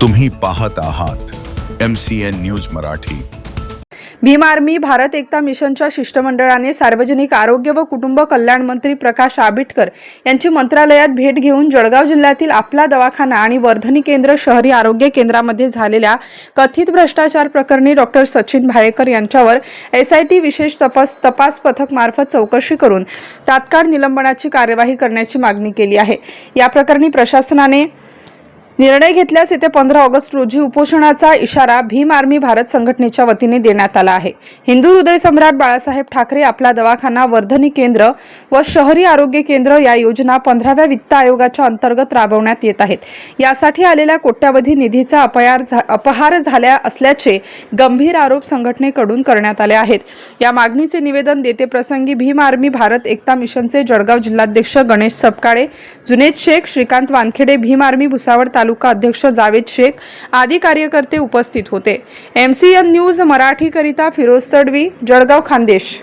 तुम्ही पाहत आहात M C N news Marathi. Bhim army Bharat Ekta मिशनच्या शिष्टमंडळाने सार्वजनिक आरोग्य व कुटुंब कल्याण मंत्री प्रकाश आबिटकर यांची मंत्रालयात भेट घेऊन जळगाव जिल्ह्यातील आपला दवाखाना आणि वर्धनी केंद्र शहरी आरोग्य केंद्रामध्ये झालेल्या कथित भ्रष्टाचार प्रकरणी डॉक्टर सचिन भायेकर यांच्यावर एसआयटी विशेष तपास तपास पथक मार्फत चौकशी करून तात्काळ निलंबनाची कार्यवाही करण्याची मागणी केली आहे. या प्रकरणी प्रशासनाने निर्णय घेतल्यास येत्या पंधरा ऑगस्ट रोजी उपोषणाचा इशारा भीम आर्मी भारत संघटनेच्या वतीने देण्यात आला आहे. हिंदू हृदय सम्राट बाळासाहेब ठाकरे आपला दवाखाना वर्धनी केंद्र व शहरी आरोग्य केंद्र या योजना पंधराव्या वित्त आयोगाच्या अंतर्गत राबवण्यात येत आहेत. यासाठी आलेल्या कोट्यावधी निधीचा अपयार झा- अपहार झाल्या असल्याचे गंभीर आरोप संघटनेकडून करण्यात आले आहेत. या मागणीचे निवेदन देते प्रसंगी भीम आर्मी भारत एकता मिशनचे जळगाव जिल्हाध्यक्ष गणेश सपकाळे जुनेद शेख श्रीकांत वानखेडे भीम आर्मी भुसावळ तालुका अध्यक्ष जावेद शेख आदी कार्यकर्ते उपस्थित होते. एम सी एन न्यूज मराठीकरिता फिरोज तडवी जळगाव खानदेश.